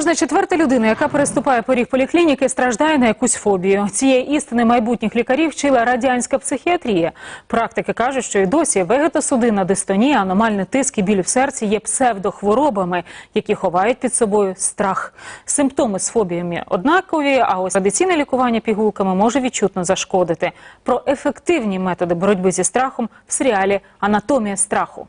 Кожна четверта людина, яка переступає поріг поліклініки, страждає на якусь фобію. Цієї істини майбутніх лікарів вчила радянська психіатрія. Практики кажуть, що і досі вегетосудинна дистонія, аномальний тиск і біль в серці є псевдохворобами, які ховають під собою страх. Симптоми з фобіями однакові, а ось традиційне лікування пігулками може відчутно зашкодити. Про ефективні методи боротьби зі страхом в серіалі Анатомія страху.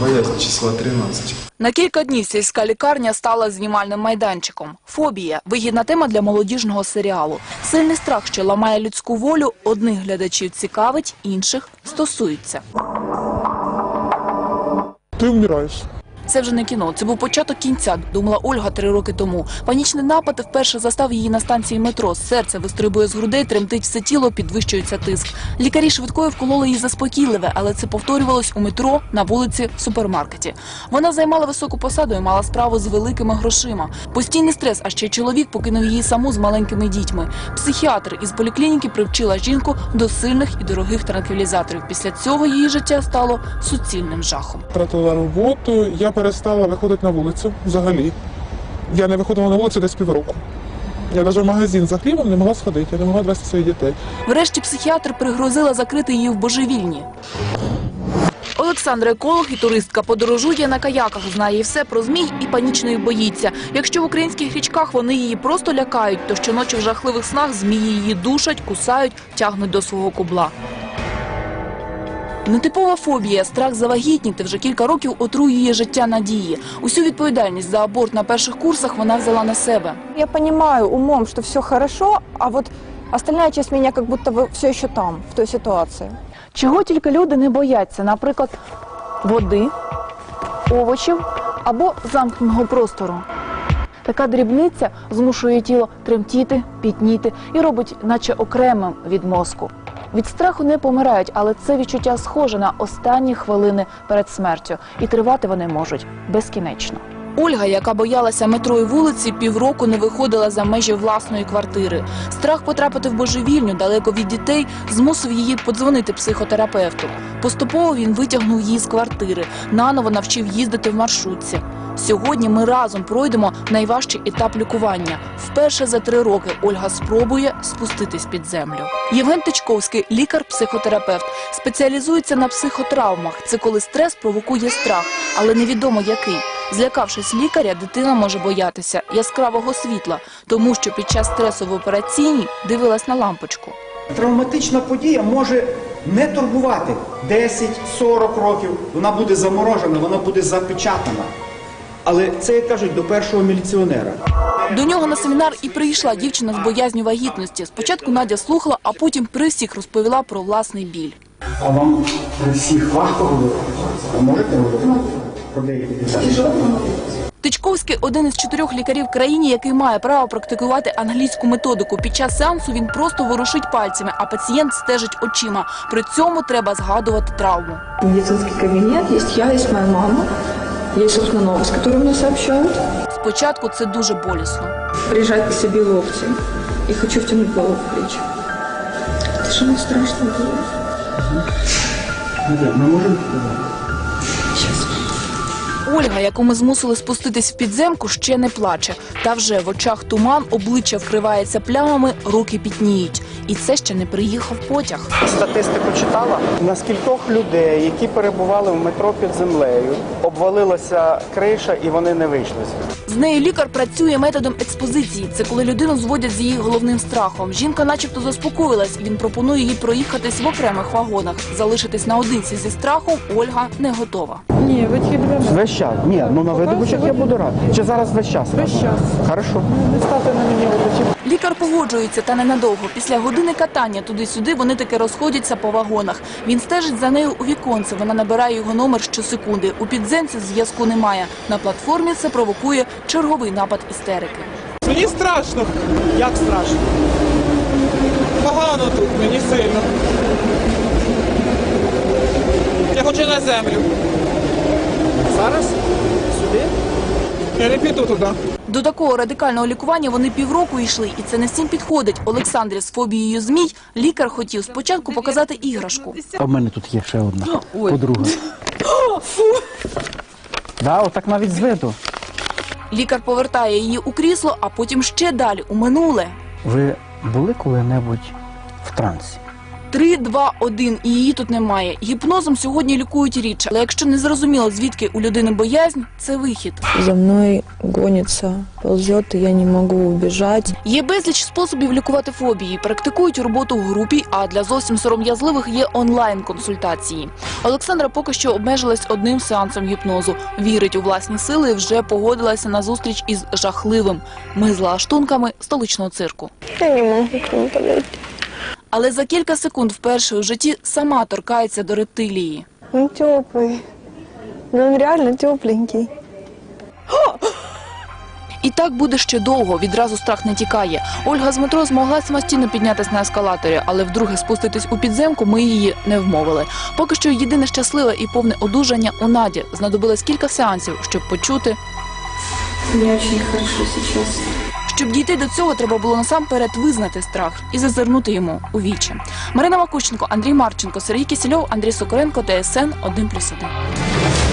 Боязнь числа 13. На кілька днів сільська лікарня стала знімальним майданчиком. Фобія – вигідна тема для молодіжного серіалу. Сильний страх, що ламає людську волю, одних глядачів цікавить, інших стосується. Ти умираешь. Це вже не кіно, це був початок кінця, думала Ольга три роки тому. Панічний напад вперше застав її на станції метро. Серце вистрибує з грудей, тремтить все тіло, підвищується тиск. Лікарі швидкою вкололи їй заспокійливе, але це повторювалось у метро, на вулиці, в супермаркеті. Вона займала високу посаду і мала справу з великими грошима. Постійний стрес, а ще чоловік покинув її саму з маленькими дітьми. Психіатр із поліклініки привчила жінку до сильних і дорогих транквілізаторів. Після цього її життя стало суцільним жахом. Втратила роботу, я перестала виходити на вулицю взагалі. Я не виходила на вулицю десь півроку. Я навіть в магазин за хлібом не могла сходити, я не могла довести своїх дітей. Врешті психіатр пригрозила закрити її в божевільні. Олександра еколог і туристка подорожує на каяках, знає все про змій і панічно їх боїться. Якщо в українських річках вони її просто лякають, то щоночі в жахливих снах змії її душать, кусають, тягнуть до свого кубла. Нетипова фобія, страх завагітніти вже кілька років отруює життя надії. Усю відповідальність за аборт на перших курсах вона взяла на себе. Я понимаю умом, что все хорошо, а вот остальная часть меня как будто бы все еще там, в той ситуации. Чого тільки люди не бояться, наприклад, води, овочів або замкненого простору. Така дрібниця змушує тіло тремтіти, пітніти і робить, наче окремим від мозку. Від страху не помирають, але це відчуття схоже на останні хвилини перед смертю, і тривати вони можуть безкінечно. Ольга, яка боялася метро і вулиці, півроку не виходила за межі власної квартири. Страх потрапити в божевільню далеко від дітей змусив її подзвонити психотерапевту. Поступово він витягнув її з квартири, наново навчив їздити в маршрутці. Сьогодні ми разом пройдемо найважчий етап лікування. Вперше за три роки Ольга спробує спуститись під землю. Євген Тичковський, лікар-психотерапевт, спеціалізується на психотравмах. Це коли стрес провокує страх, але невідомо який. Злякавшись лікаря, дитина може боятися яскравого світла, тому що під час стресу в операційній дивилась на лампочку. Травматична подія може не турбувати 10-40 років. Вона буде заморожена, вона буде запечатана. Але це, як кажуть, до першого міліціонера. До нього на семінар і прийшла дівчина з боязню вагітності. Спочатку Надя слухала, а потім при всіх розповіла про власний біль. А вам при всіх важко говорити? А можете говорити? Про деякі деталі? Тичковський – один із чотирьох лікарів в країні, який має право практикувати англійську методику. Під час сеансу він просто ворушить пальцями, а пацієнт стежить очима. При цьому треба згадувати травму. медицинский кабинет. Есть я, есть моя мама. Есть, собственно, новость, которую мне сообщают. Спочатку це дуже болісно. Прижать к себе локти. И хочу втянуть голову в плечи. Это же не страшно. Надя, Ми можемо Ольга, яку ми змусили спуститись в підземку, ще не плаче. Та вже в очах туман, обличчя вкривається плямами, руки пітніють. І це ще не приїхав потяг. Статистику читала, на скількох людей, які перебували в метро під землею, обвалилася криша і вони не вийшли. З нею лікар працює методом експозиції. Це коли людину зводять з її головним страхом. Жінка начебто заспокоїлась. Він пропонує їй проїхатись в окремих вагонах. Залишитись наодинці зі страхом Ольга не готова. Не, вы Весь час. Ні, ну на видобичах я буду радий. Чи зараз весь час? Весь час. Хорошо. не ставте на вот Лікар погоджується та ненадовго. Після години катання туди-сюди вони таки розходяться по вагонах. Він стежить за нею у віконце. Вона набирає його номер щосекунди. У підземці зв'язку немає. На платформі це провокує черговий напад істерики. Мені страшно. Як страшно? Погано тут, мені сильно. Я хочу на землю. Зараз? Сюди? Я не піду туди. До такого радикального лікування вони півроку йшли, і це не всім підходить. Олександрі з фобією змій лікар хотів спочатку показати іграшку. А в мене тут є ще одна подруга. Да, отак навіть з виду. Лікар повертає її у крісло, а потім ще далі у минуле. Ви були коли-небудь в трансі? Три, два, один, і її тут немає. Гіпнозом сьогодні лікують рідше, але якщо не зрозуміло, звідки у людини боязнь, це вихід. За мной гонится, ползет, и я не могу убежать. Є безліч способів лікувати фобії. Практикують роботу в групі, а для зовсім сором'язливих є онлайн-консультації. Олександра поки що обмежилась одним сеансом гіпнозу. Вірить у власні сили і вже погодилася на зустріч із жахливим. Ми з лаштунками столичного цирку. Я не могу к нему подойти. Але за кілька секунд вперше у житті сама торкається до рептилії. Он теплый. Но он реально тепленький. І так буде ще довго, відразу страх не тікає. Ольга з метро змогла самостійно піднятися на ескалаторі, але вдруге спуститись у підземку ми її не вмовили. Поки що єдине щасливе і повне одужання у Наді. Знадобилось кілька сеансів, щоб почути. Мне очень хорошо сейчас. Щоб дійти до цього, треба було насамперед визнати страх і зазирнути йому у вічі. Марина Макущенко, Андрій Марченко, Сергій Кісільов, Андрій Сокоренко, ТСН 1+,1.